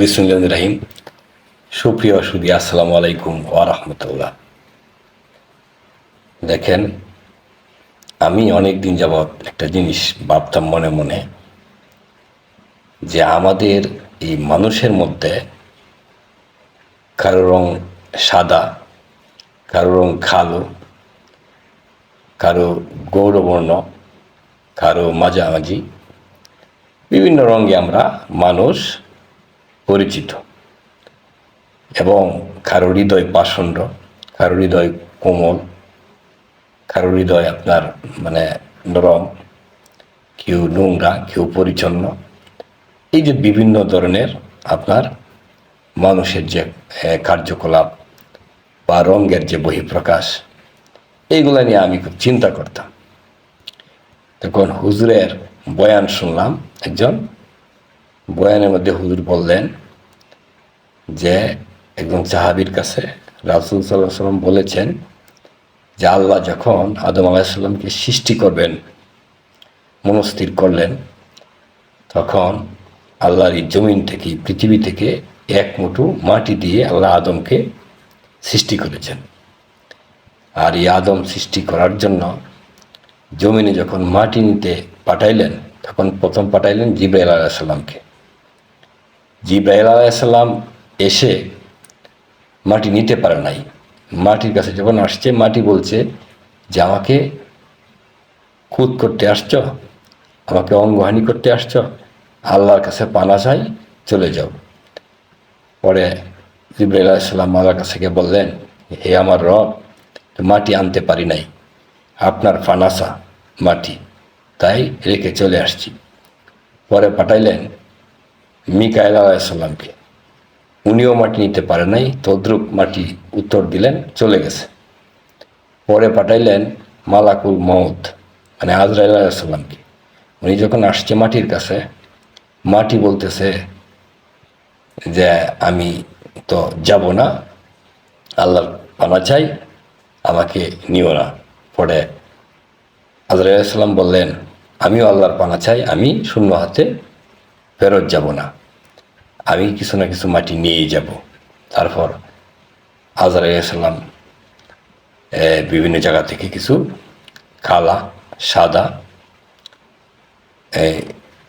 বিসমুল্লাহ রাহিম। সুপ্রিয় সুদি, আসসালামু আলাইকুম ওয়ারহমতুল্লাহ দেখেন, আমি অনেক দিন যাবৎ একটা জিনিস ভাবতাম মনে মনে, যে আমাদের এই মানুষের মধ্যে কারও রং সাদা, কারও রং কালো, কারও গৌরবর্ণ, কারও মাঝামাঝি, বিভিন্ন রঙে আমরা মানুষ পরিচিত। এবং কারও হৃদয় পাষণ্ড কারও হৃদয় কোমল কারও হৃদয় আপনার মানে নরম, কেউ নোংরা, কেউ পরিচ্ছন্ন। এই যে বিভিন্ন ধরনের আপনার মানুষের যে কার্যকলাপ বা রঙের যে বহিঃপ্রকাশ, এইগুলা নিয়ে আমি খুব চিন্তা করতাম। তখন হুজুরের বয়ান শুনলাম একজন বয়ানের মধ্যে হুজুর বললেন যে, একজন সাহাবির কাছে রাসুল সাল্লাহ সাল্লাম বলেছেন যে, আল্লাহ যখন আদম আলাহিসাল্লামকে সৃষ্টি করবেন, মনস্থির করলেন, তখন আল্লাহর এই জমিন থেকে পৃথিবী থেকে এক মুঠো মাটি দিয়ে আল্লাহ আদমকে সৃষ্টি করেছেন। আর এই আদম সৃষ্টি করার জন্য জমিনে যখন মাটি নিতে পাঠাইলেন, তখন প্রথম পাঠাইলেন জিব্রাইল আলাইসাল্লামকে জিব্রাইল আলাইসাল্লাম এসে মাটি নিতে পারে নাই। মাটির কাছে যখন আসছে, মাটি বলছে যে, আমাকে খুদ করতে আসছ? আমাকে অঙ্গহানি করতে আসছ? আল্লাহর কাছে পানা চাই, চলে যাও। পরে জিব্রাইল আলাইসাল্লাম আল্লাহর কাছে গিয়ে বললেন, হে আমার রব, মাটি আনতে পারি নাই। আপনার ফানাসা মাটি। তাই রেখে চলে আসছি। পরে পাঠাইলেন মিকাইল আলাইসাল্লামকে উনিও মাটি নিতে পারে নাই, তদ্রুপ মাটি উত্তর দিলেন, চলে গেছে। পরে পাঠাইলেন মালাকুল মৌত মানে আজরাইল আলাইসাল্লামকে উনি যখন আসছে মাটির কাছে, মাটি বলতেছে যে, আমি তো যাব না, আল্লাহর পানা চাই, আমাকে নিও না। পরে আজরাইসাল্লাম বললেন, আমিও আল্লাহর পানা চাই, আমি শূন্য হাতে ফেরত যাব না। আমি কিছু না কিছু মাটি নিয়েই যাব। তারপর আজর আলাইসাল্লাম বিভিন্ন জায়গা থেকে কিছু কালা, সাদা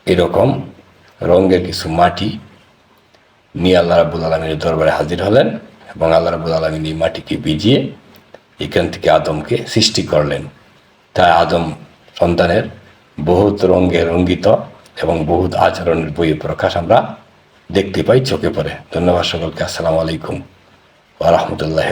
এরকম রঙের কিছু মাটি নিয়ে আল্লাহ রাবুল আলমীর দরবারে হাজির হলেন এবং আল্লাহ রাবুল আলমিন এই মাটিকে ভিজিয়ে এখান থেকে আদমকে সৃষ্টি করলেন। তাই আদম সন্তানের বহুত রঙে রঙ্গিত এবং বহুত আচরণের বই প্রকাশ আমরা দেখতে পাই চোখে পড়ে। ধন্যবাদ সকলকে। আসসালামু আলাইকুম। ওয়া রাহমাতুল্লাহি